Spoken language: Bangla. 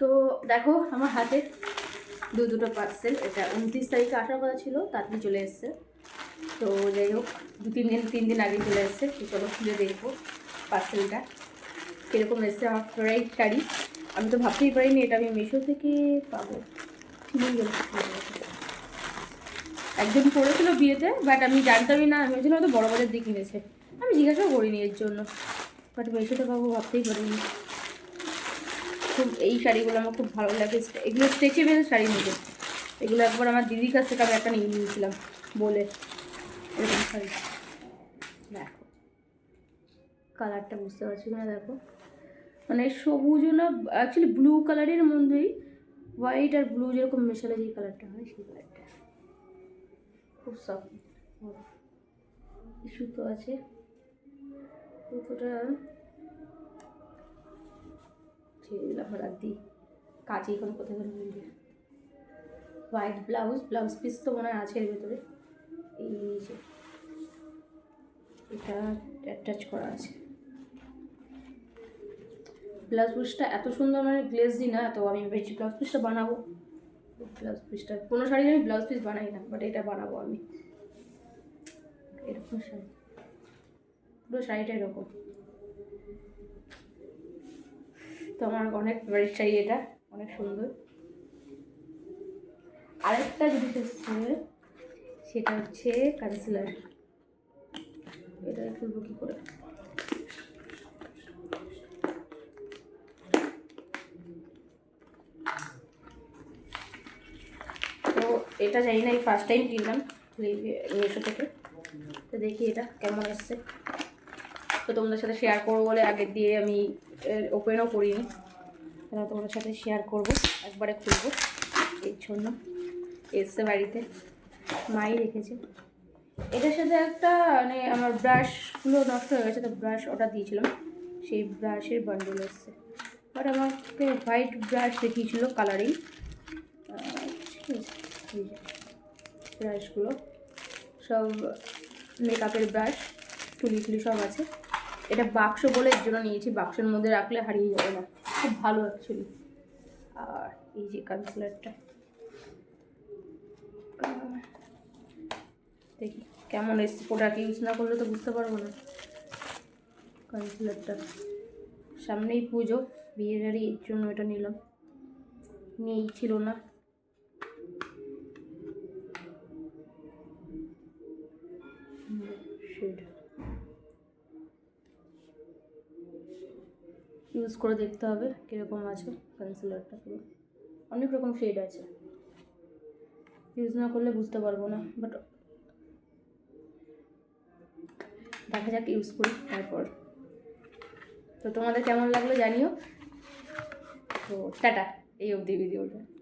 তো দেখো, আমার হাতে দু দুটো পার্সেল এটা উনত্রিশ তারিখে আসার কথা ছিল তাড়াতাড়ি চলে এসছে। তো যাই হোক, দু তিন দিন তিন দিন আগে চলে এসছে। তো চলো খুলে দেখব পার্সেলটা কীরকম এসছে আমার ফেভারিট শাড়ি? আমি তো ভাবতেই পারিনি এটা আমি মিশো থেকে পাবো। একজন পড়েছিল বিয়েতে বাট আমি জানতামই না। আমি ভেবেছিলাম হয়তো বড় বাজার দিয়ে কিনেছে। আমি জিজ্ঞাসাও করিনি এর জন্য। বাট মিশোতে পাবো ভাবতেই পারিনি। খুব, এই শাড়িগুলো আমার খুব ভালো লাগে। এগুলো স্ট্রেচেবল শাড়ি নেবে এগুলো একবার আমার দিদির কাছ থেকে আমি একটা নিয়ে নিয়েছিলাম বলে। এরকম শাড়ি। দেখো। কালারটা বুঝতে পারছি না দেখো। মানে সবুজও না অ্যাকচুয়ালি ব্লু কালারের মধ্যেই হোয়াইট আর ব্লু যেরকম মেশালে যে কালারটা হয়, সেই কালারটা খুব সফট সুতো আছে। সুতোটা দিলাম রাত দিই কাজে এখন কোথায় গেল মিলবে হোয়াইট ব্লাউজ ব্লাউজ পিস তো মনে হয় আছে এর ভেতরে। এই যে, এটা অ্যাটাচ করা আছে। ব্লাউজ পিসটা এত সুন্দর মানে গ্লেজি না, তো আমি ভেবেছি ব্লাউজ পিসটা বানাবো। ব্লাউজ পিসটা কোনো শাড়ি আমি ব্লাউজ পিস বানাই না বাট এটা বানাবো আমি। এরকম শাড়ি। পুরো শাড়িটা এরকম। তো আমার অনেক ফেভারিট শাড়ি এটা, অনেক সুন্দর। আরেকটা জিনিস এসছে সেটা হচ্ছে কনসিলার এটা খুলবো কী করে? তো এটা জানি না, এই ফার্স্ট টাইম কিনলাম মিশো থেকে। তো দেখি এটা কেমন এসছে তো তোমাদের সাথে শেয়ার করব বলে আগের দিয়ে আমি ওপেনও করিনি। তোমাদের সাথে শেয়ার করব, একবারে খুলবো। এর জন্য এসছে বাড়িতে। মাই রেখেছে। এটার সাথে একটা মানে আমার ব্রাশগুলো নষ্ট হয়ে গেছে, তো ব্রাশ অর্ডার দিয়েছিলাম। সেই ব্রাশের বান্ডেল এসছে। বাট আমাকে হোয়াইট ব্রাশ দেখিয়েছিল কালারিং ব্রাশগুলো সব মেকআপের ব্রাশ তুলি তুলি সব আছে। এটা বাক্স বলে এর জন্য নিয়েছি। বাক্সের মধ্যে রাখলে হারিয়ে যাবে না। খুব ভালো অ্যাকচুয়ালি আর এই যে কনসিলারটা দেখি কেমন এসছে। প্রোডাক্ট ইউজ না করলে তো বুঝতে পারব না। কনসিলারটা সামনেই পুজো। বিয়ে বাড়ি এর জন্য এটা নিলাম। নেই, ছিল না। শেড ইউজ করে দেখতে হবে কীরকম আছে কনসিলারটা পুরো। অনেক রকম শেড আছে। ইউজ না করলে বুঝতে পারব না বাট দেখা যাক ইউজ করি তারপর। তো তোমাদের কেমন লাগল জানিও। তো টাটা, এই অবধি ভিডিওটা